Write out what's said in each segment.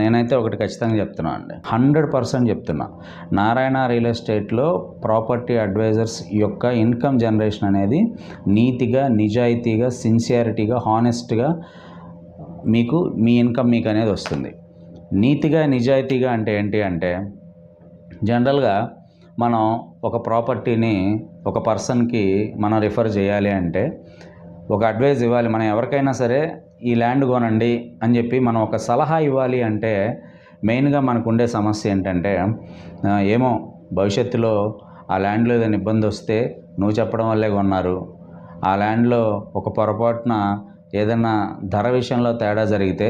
నేనైతే ఒకటి ఖచ్చితంగా చెప్తున్నా అండి. హండ్రెడ్ పర్సెంట్ చెప్తున్నా. నారాయణ రియల్ ఎస్టేట్లో ప్రాపర్టీ అడ్వైజర్స్ యొక్క ఇన్కమ్ జనరేషన్ అనేది నీతిగా నిజాయితీగా సిన్సియారిటీగా హానెస్ట్గా మీకు మీ ఇన్కమ్ మీకు అనేది వస్తుంది. నీతిగా నిజాయితీగా అంటే ఏంటి అంటే జనరల్గా మనం ఒక ప్రాపర్టీని ఒక పర్సన్కి మనం రిఫర్ చేయాలి అంటే ఒక అడ్వైజ్ ఇవ్వాలి. మనం ఎవరికైనా సరే ఈ ల్యాండ్ కొనండి అని చెప్పి మనం ఒక సలహా ఇవ్వాలి అంటే మెయిన్గా మనకు ఉండే సమస్య ఏంటంటే ఏమో భవిష్యత్తులో ఆ ల్యాండ్లో ఏదైనా ఇబ్బంది వస్తే నువ్వు చెప్పడం వల్లే కొన్నారు. ఆ ల్యాండ్లో ఒక పొరపాటున ఏదైనా ధర విషయంలో తేడా జరిగితే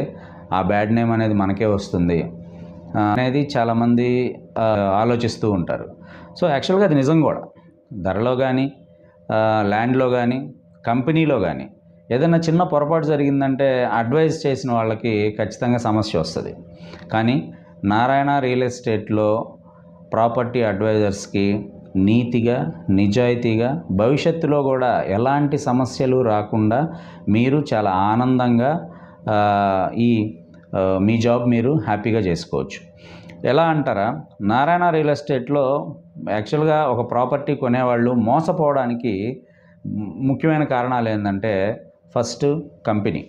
ఆ బ్యాడ్ నేమ్ అనేది మనకే వస్తుంది అనేది చాలామంది ఆలోచిస్తూ ఉంటారు. సో యాక్చువల్గా అది నిజం కూడా. ధరలో కానీ ల్యాండ్లో కానీ కంపెనీలో కానీ ఏదైనా చిన్న పొరపాటు జరిగిందంటే అడ్వైజ్ చేసిన వాళ్ళకి ఖచ్చితంగా సమస్య వస్తుంది. కానీ నారాయణ రియల్ ఎస్టేట్లో ప్రాపర్టీ అడ్వైజర్స్కి నీతిగా నిజాయితీగా భవిష్యత్తులో కూడా ఎలాంటి సమస్యలు రాకుండా మీరు చాలా ఆనందంగా ఈ మీ జాబ్ మీరు హ్యాపీగా చేసుకోవచ్చు. ఎలా అంటారా? నారాయణ రియల్ ఎస్టేట్లో యాక్చువల్గా ఒక ప్రాపర్టీ కొనేవాళ్ళు మోసపోవడానికి ముఖ్యమైన కారణాలు ఏంటంటే ఫస్ట్ కంపెనీ.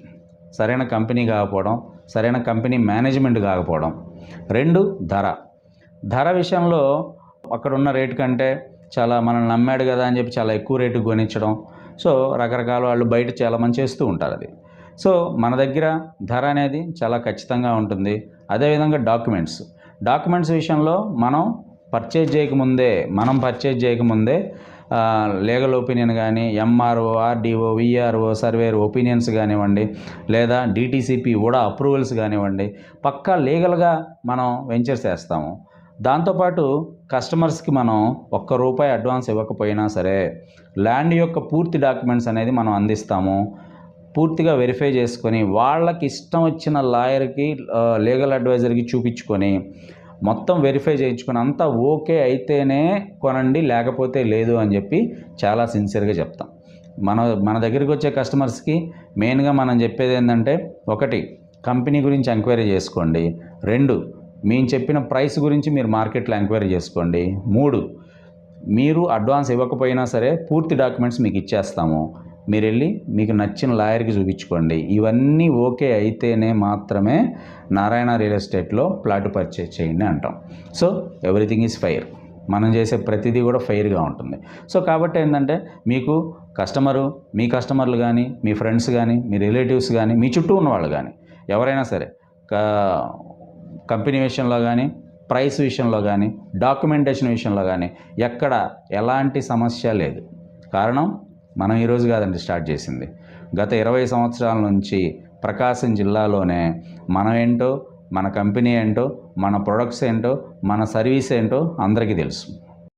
సరైన కంపెనీ కాకపోవడం సరైన కంపెనీ మేనేజ్మెంట్ కాకపోవడం. రెండు ధర. ధర విషయంలో అక్కడ ఉన్న రేటు కంటే చాలా మనం నమ్మాడు కదా అని చెప్పి చాలా ఎక్కువ రేటు కొనించడం సో రకరకాల వాళ్ళు బయట చాలా మంది చేస్తూ ఉంటారు అది. సో మన దగ్గర ధర అనేది చాలా ఖచ్చితంగా ఉంటుంది. అదేవిధంగా డాక్యుమెంట్స్. డాక్యుమెంట్స్ విషయంలో మనం పర్చేజ్ చేయకముందే మనం పర్చేజ్ చేయకముందే లీగల్ ఒపీనియన్ కానీ MRO RDO VRO surveyor opinions కానివ్వండి లేదా డిటీసీపీ కూడా అప్రూవల్స్ కానివ్వండి పక్కా లీగల్గా మనం వెంచర్స్ వేస్తాము దాంతోపాటు కస్టమర్స్కి మనం ఒక్క రూపాయి అడ్వాన్స్ ఇవ్వకపోయినా సరే ల్యాండ్ యొక్క పూర్తి డాక్యుమెంట్స్ అనేది మనం అందిస్తాము. పూర్తిగా వెరిఫై చేసుకొని వాళ్ళకి ఇష్టం వచ్చిన లాయర్కి లీగల్ అడ్వైజర్కి చూపించుకొని మొత్తం వెరిఫై చేయించుకుని అంతా ఓకే అయితేనే కొనండి లేకపోతే లేదు అని చెప్పి చాలా సిన్సియర్గా చెప్తాం. మన మన దగ్గరికి వచ్చే కస్టమర్స్కి మెయిన్గా మనం చెప్పేది ఏంటంటే ఒకటి కంపెనీ గురించి ఎంక్వైరీ చేసుకోండి. రెండు మేము చెప్పిన ప్రైస్ గురించి మీరు మార్కెట్లో ఎంక్వైరీ చేసుకోండి. మూడు మీరు అడ్వాన్స్ ఇవ్వకపోయినా సరే పూర్తి డాక్యుమెంట్స్ మీకు ఇచ్చేస్తాము. మీరు వెళ్ళి మీకు నచ్చిన లాయర్కి చూపించుకోండి. ఇవన్నీ ఓకే అయితేనే మాత్రమే నారాయణ రియల్ ఎస్టేట్లో ప్లాట్ పర్చేజ్ చేయండి అంటాం. So everything is fair. మనం చేసే ప్రతిదీ కూడా ఫైర్గా ఉంటుంది. సో కాబట్టి ఏంటంటే మీకు కస్టమరు మీ కస్టమర్లు కానీ మీ ఫ్రెండ్స్ కానీ మీ రిలేటివ్స్ కానీ మీ చుట్టూ ఉన్న వాళ్ళు కానీ ఎవరైనా సరే కంపెనీ విషయంలో కానీ ప్రైస్ విషయంలో కానీ డాక్యుమెంటేషన్ విషయంలో కానీ ఎక్కడ ఎలాంటి సమస్య లేదు. కారణం మనం ఈరోజు కాదండి స్టార్ట్ చేసింది. గత ఇరవై సంవత్సరాల నుంచి ప్రకాశం జిల్లాలోనే మనం ఏంటో మన కంపెనీ ఏంటో మన ప్రొడక్ట్స్ ఏంటో మన సర్వీస్ ఏంటో అందరికీ తెలుసు.